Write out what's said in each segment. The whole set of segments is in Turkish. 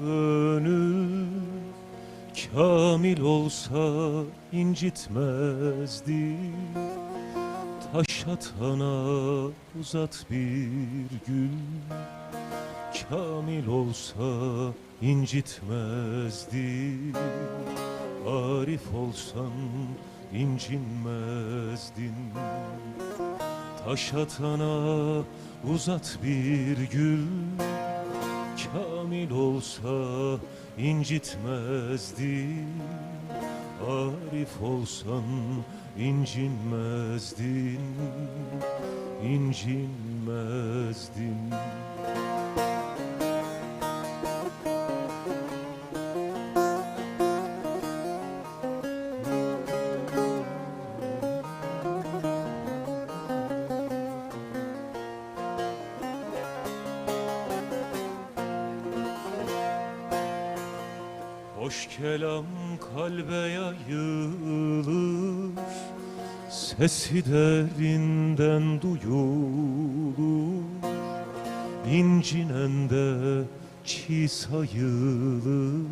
Gönül Kamil olsa incitmezdi. Taş atana uzat bir gül Kamil olsa incitmezdi. Arif olsan incinmezdin. Taş atana uzat bir gül olsa incitmezdi Arif olsan incinmezdin incinmezdin Hoş kelam kalbe yayılır Sesi derinden duyulur. İncinen de çiğ sayılır.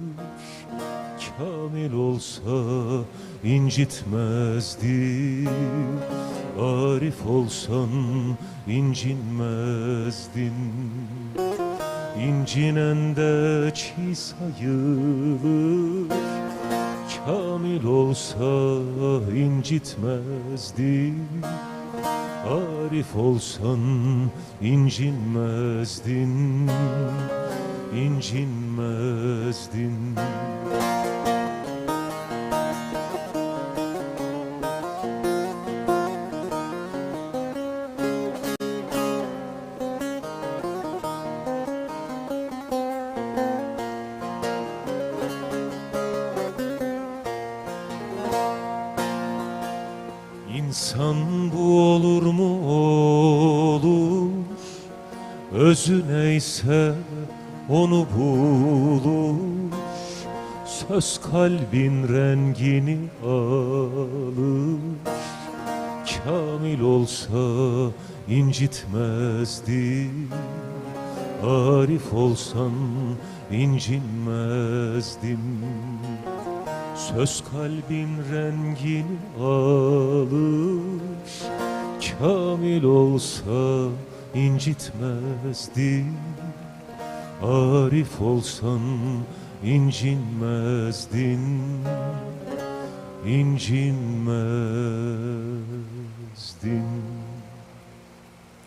Kamil olsa incitmezdi Arif olsan incinmezdin İncinen de çiğ sayılır Kamil olsa incitmezdi. Arif olsan incinmezdin incinmezdin İnsan bu olur mu olur Özü neyse onu bulur Söz kalbin rengini alır. Kamil olsa incitmezdi Arif olsan incinmezdin Söz kalbin rengini alır. Kamil olsa incitmezdi Arif olsan incinmezdin. İncinmezdin